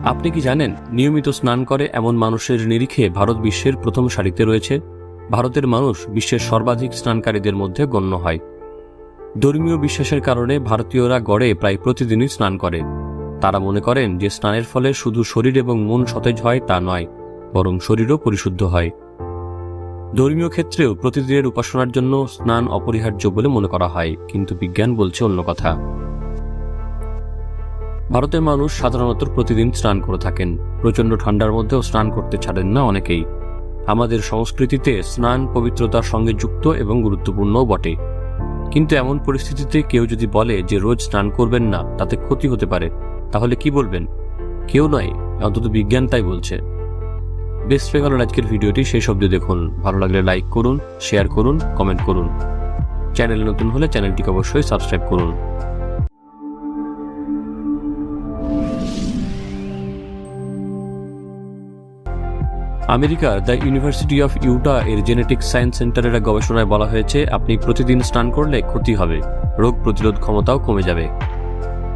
আপনি কি জানেন, নিয়মিত স্নান করে এমন মানুষের নিরিখে ভারত বিশ্বের প্রথম সারিতে রয়েছে? ভারতের মানুষ বিশ্বের সর্বাধিক স্নানকারীদের মধ্যে গণ্য হয়। ধর্মীয় বিশ্বাসের কারণে ভারতীয়রা গড়ে প্রায় প্রতিদিনই স্নান করে। তারা মনে করেন যে স্নানের ফলে শুধু শরীর এবং মন সতেজ হয় তা নয়, বরং শরীরও পরিশুদ্ধ হয়। ধর্মীয় ক্ষেত্রেও প্রতিদিনের উপাসনার জন্য স্নান অপরিহার্য বলে মনে করা হয়, কিন্তু বিজ্ঞান বলছে অন্য কথা। ভারতের মানুষ সাধারণত প্রতিদিন স্নান করে থাকেন। প্রচণ্ড ঠান্ডার মধ্যেও স্নান করতে ছাড়েন না অনেকেই। আমাদের সংস্কৃতিতে স্নান, পবিত্রতার সঙ্গে যুক্ত এবং গুরুত্বপূর্ণও বটে। কিন্তু এমন পরিস্থিতিতে কেউ যদি বলে যে রোজ স্নান করবেন না, তাতে ক্ষতি হতে পারে, তাহলে কি বলবেন? কেউ নয়, অন্তত বিজ্ঞান তাই বলছে। বেস্ট বেঙ্গলের আজকের ভিডিওটি শেষ অবধি দেখুন। ভালো লাগলে লাইক করুন, শেয়ার করুন, কমেন্ট করুন। চ্যানেলে নতুন হলে চ্যানেলটিকে অবশ্যই সাবস্ক্রাইব করুন। আমেরিকার দ্য ইউনিভার্সিটি অফ ইউটা এর জেনেটিক সায়েন্স সেন্টারের এক গবেষণায় বলা হয়েছে, আপনি প্রতিদিন স্নান করলে ক্ষতি হবে, রোগ প্রতিরোধ ক্ষমতাও কমে যাবে।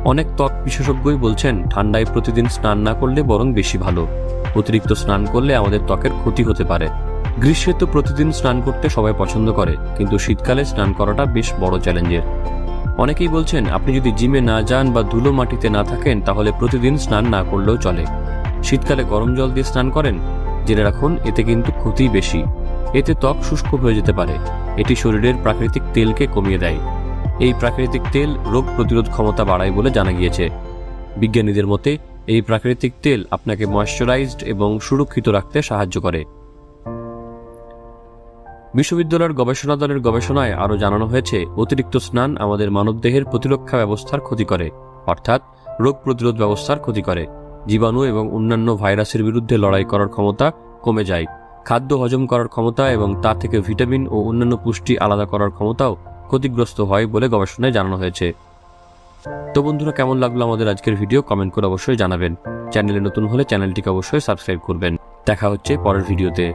অনেক ত্বক বিশেষজ্ঞই বলছেন, ঠান্ডায় প্রতিদিন স্নান না করলে বরং বেশি ভালো। অতিরিক্ত স্নান করলে আমাদের ত্বকের ক্ষতি হতে পারে। গ্রীষ্মে তো প্রতিদিন স্নান করতে সবাই পছন্দ করে, কিন্তু শীতকালে স্নান করাটা বেশ বড় চ্যালেঞ্জের। অনেকেই বলছেন, আপনি যদি জিমে না যান বা ধুলো মাটিতে না থাকেন, তাহলে প্রতিদিন স্নান না করলেও চলে। শীতকালে গরম জল দিয়ে স্নান করেন জেনে রাখুন, এতে কিন্তু ক্ষতি বেশি। এতে ত্বক শুষ্ক হয়ে যেতে পারে। এটি শরীরের প্রাকৃতিক তেলকে কমিয়ে দেয়। এই প্রাকৃতিক তেল রোগ প্রতিরোধ ক্ষমতা বাড়ায় বলে জানা গিয়েছে। বিজ্ঞানীদের মতে, এই প্রাকৃতিক তেল আপনাকে ময়শ্চারাইজড এবং সুরক্ষিত রাখতে সাহায্য করে। বিশ্ববিদ্যালয়ের গবেষণা দলের গবেষণায় আরও জানানো হয়েছে, অতিরিক্ত স্নান আমাদের মানবদেহের প্রতিরক্ষা ব্যবস্থার ক্ষতি করে, অর্থাৎ রোগ প্রতিরোধ ব্যবস্থার ক্ষতি করে। জীবাণু এবং অন্যান্য ভাইরাসের বিরুদ্ধে লড়াই করার ক্ষমতা কমে যায়। খাদ্য হজম করার ক্ষমতা এবং তা থেকে ভিটামিন ও অন্যান্য পুষ্টি আলাদা করার ক্ষমতাও ক্ষতিগ্রস্ত হয় বলে গবেষণায় জানানো হয়েছে। তো বন্ধুরা, কেমন লাগল আমাদের আজকের ভিডিও? কমেন্ট করে অবশ্যই জানাবেন। চ্যানেলে নতুন হলে চ্যানেলটিকে অবশ্যই সাবস্ক্রাইব করবেন। দেখা হচ্ছে পরের ভিডিওতে।